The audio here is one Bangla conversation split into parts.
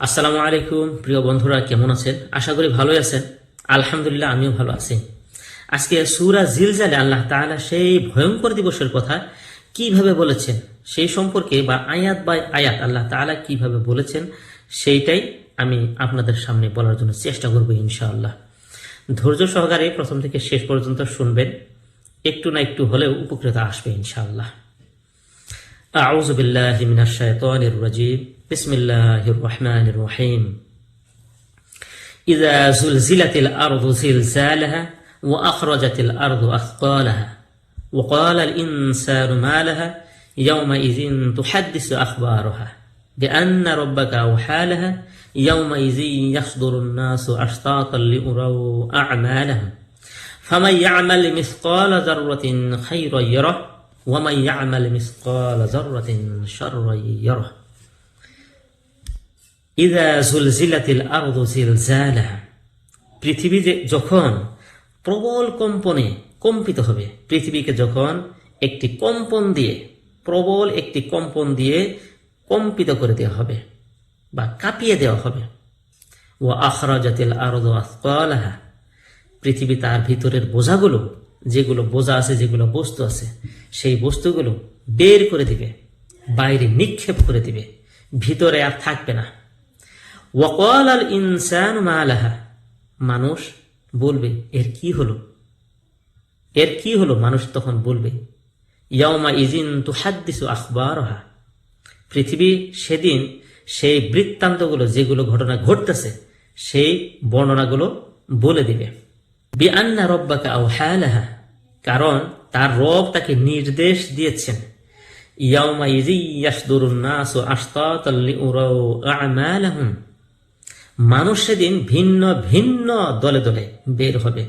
আসসালামু আলাইকুম, প্রিয় বন্ধুরা, কেমন আছেন? আশা করি ভালোই আছেন। আলহামদুলিল্লাহ, আমিও ভালো আছি। আজকে সুরা জিলজালে আল্লাহ তাআলা সেই ভয়ঙ্কর দিবসের কথা কীভাবে বলেছেন, সেই সম্পর্কে বা আয়াত বাই আয়াত আল্লাহ তাআলা কীভাবে বলেছেন, সেইটাই আমি আপনাদের সামনে বলার জন্য চেষ্টা করব ইনশাআল্লাহ। ধৈর্য সহকারে প্রথম থেকে শেষ পর্যন্ত শুনবেন। একটু না একটু হলেও উপকৃত আসবে ইনশাআল্লাহ। أعوذ بالله من الشيطان الرجيم. بسم الله الرحمن الرحيم. إذا زلزلت الأرض زلزالها وأخرجت الأرض أثقالها وقال الإنسان ما لها؟ يومئذ تحدث أخبارها بأن ربك أوحى لها يومئذ يصدر الناس أشتاتا ليروا أعمالهم. فمن يعمل مثقال ذرة خيرا يره ওয়ামাই ইয়ামাল মিসকাল যাররাতিন শাররান ইয়ারা ইযা জুলজিলাতিল আরদু জিলজালাহা পৃথিবী যখন প্রবল কম্পনে কম্পিত হবে, পৃথিবীকে যখন একটি কম্পন দিয়ে, প্রবল একটি কম্পন দিয়ে কম্পিত করে দেওয়া হবে বা কাঁপিয়ে দেওয়া হবে ও আখরাজাতিল আরদ আসকলাহা, পৃথিবী তার ভিতরের বোঝাগুলো যেগুলো বোঝা আছে, যেগুলো বস্তু আছে, সেই বস্তুগুলো বের করে দিবে, বাইরে নিক্ষেপ করে দিবে, ভিতরে আর থাকবে না। ওয়াকাল আল ইনসান মালাহা, মানুষ বলবে, এর কি হলো? এর কি হলো? মানুষ তখন বলবে ইয়ামা ইজিন তু হাদ্দিসু আখবরহা। পৃথিবী সেদিন সেই বৃত্তান্তগুলো, যেগুলো ঘটনা ঘটতেছে, সেই বর্ণনাগুলো বলে দিবে। বিআন্না রব্বাকা আও কারণ তার রব তাকে নির্দেশ দিয়েছেন। মানুষ সেদিন ভিন্ন ভিন্ন দলে দলে বের হবে,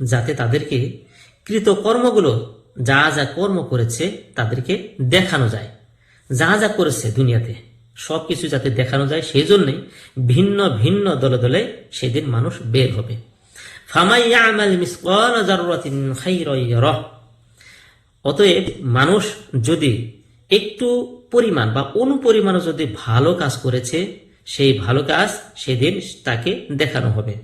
যাতে তাদেরকে কৃতকর্মগুলো, যা যা কর্ম করেছে তাদেরকে দেখানো যায়। যা যা করেছে দুনিয়াতে সব কিছু যাতে দেখানো যায় সেই জন্যে ভিন্ন ভিন্ন দলে দলে সেদিন মানুষ বের হবে। অতএব মানুষ যদি একটু পরিমাণ বা অনুপরিমাণও যদি ভালো কাজ করেছে, সেই ভালো কাজ সেদিন তাকে দেখানো হবে।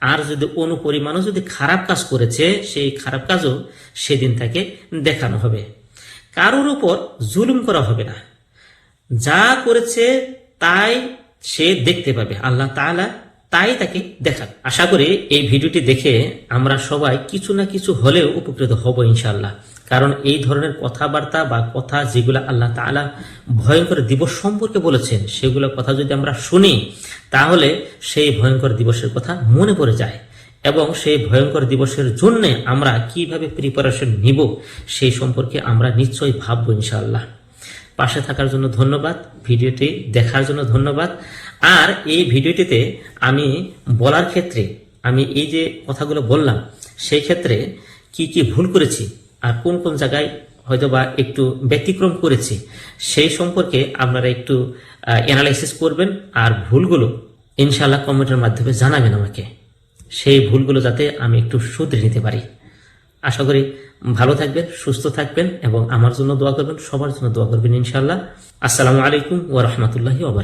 আর যদি অনুপরিমাণও যদি খারাপ কাজ করেছে, সেই খারাপ কাজও সেদিন তাকে দেখানো হবে। কারোর উপর জুলুম করা হবে না। যা করেছে তাই সে দেখতে পাবে, আল্লাহ তাআলা তাই তাকে দেখান। আশা করি এই ভিডিওটি দেখে আমরা সবাই কিছু না কিছু হলেও উপকৃত হব ইনশাল্লাহ কারণ এই ধরনের কথাবার্তা বা কথা যেগুলো আল্লাহ তাআলা ভয়ঙ্কর দিবস সম্পর্কে বলেছেন, সেগুলো কথা যদি আমরা শুনি, তাহলে সেই ভয়ঙ্কর দিবসের কথা মনে পড়ে যায়। এবং সেই ভয়ঙ্কর দিবসের জন্য আমরা কীভাবে প্রিপারেশন নিব, সেই সম্পর্কে আমরা নিশ্চয়ই ভাববো ইনশাআল্লাহ। পাশে থাকার জন্য ধন্যবাদ, ভিডিওটি দেখার জন্য ধন্যবাদ। আর এই ভিডিওটিতে আমি বলার ক্ষেত্রে, আমি এই যে কথাগুলো বললাম, সেই ক্ষেত্রে কি কি ভুল করেছি আর কোন কোন জায়গায় হয়তো বা একটু ব্যতিক্রম করেছি, সেই সম্পর্কে আপনারা একটু অ্যানালাইসিস করবেন। আর ভুলগুলো ইনশাআল্লাহ কমেন্টের মাধ্যমে জানাবেন আমাকে। সেই ভুলগুলো যাতে আমি একটু শুধরে নিতে পারি। আশা করি ভালো থাকবেন, সুস্থ থাকবেন এবং আমার জন্য দোয়া করবেন, সবার জন্য দোয়া করবেন ইনশাল্লাহ আসসালামু আলাইকুম ওয়া রাহমাতুল্লাহি ওয়া